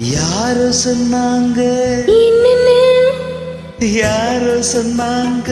யாரோ சொன்னாங்க? யாரோ சொன்னாங்க?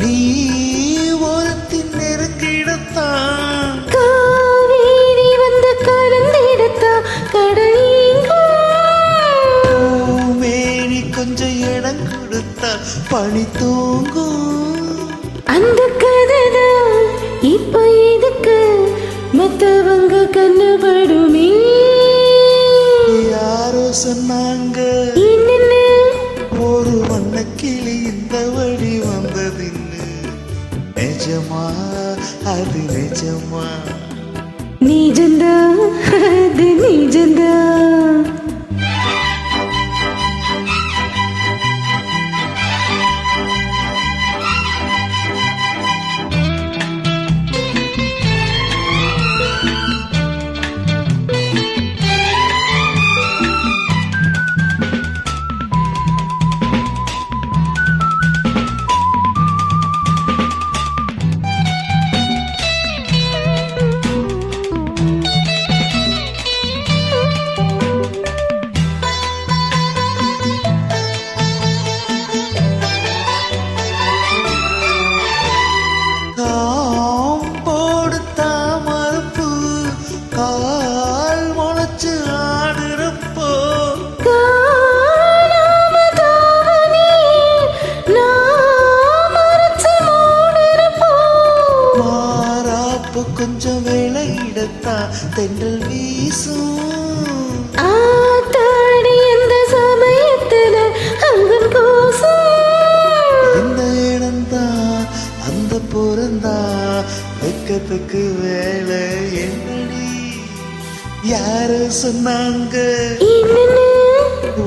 நீ ஒருத்தி நெருங்கிடத்தான் காவேரி வந்து கலந்திடத்தான் கடல். மேனி கொஞ்சம் இடம் கொடுத்தா பனி தூங்கும். அந்த கதைதான் இப்ப எதுக்கு? மத்தவங்க கண்ணுபடுமே யாரோ சொன்னாங்க? ஒரு வண்ண கிளி இந்த வழி வந்ததின்னு நிஜமா அது நிஜமா நீஜந்தா அது நீஜந்தா கொஞ்சம் விளையிடத்தான் தென்றல் வீசும். ஆத்தாடி அந்த சமயத்துல அங்கன் கூசும். இந்த இடம்தான் அந்த புறந்தா வெக்கத்துக்கு வேலை என்னடி? யாரு சொன்னாங்க?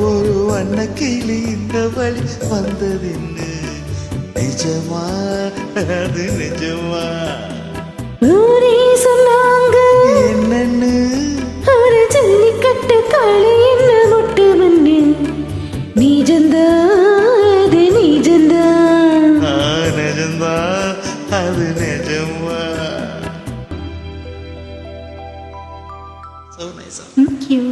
ஒரு வண்ண கிளி இந்த வழி வந்ததுன்னு நிஜமா? அது நிஜமா? சொன்னாங்க. என்னன்னு? ஒரு ஜல்லிக்கட்டு காளை என்ன மொட்டு மண்ணு? நீஜந்தா அது நீஜந்தா ஆ, நிஜம்தா அது நிஜமா So nice. Thank you.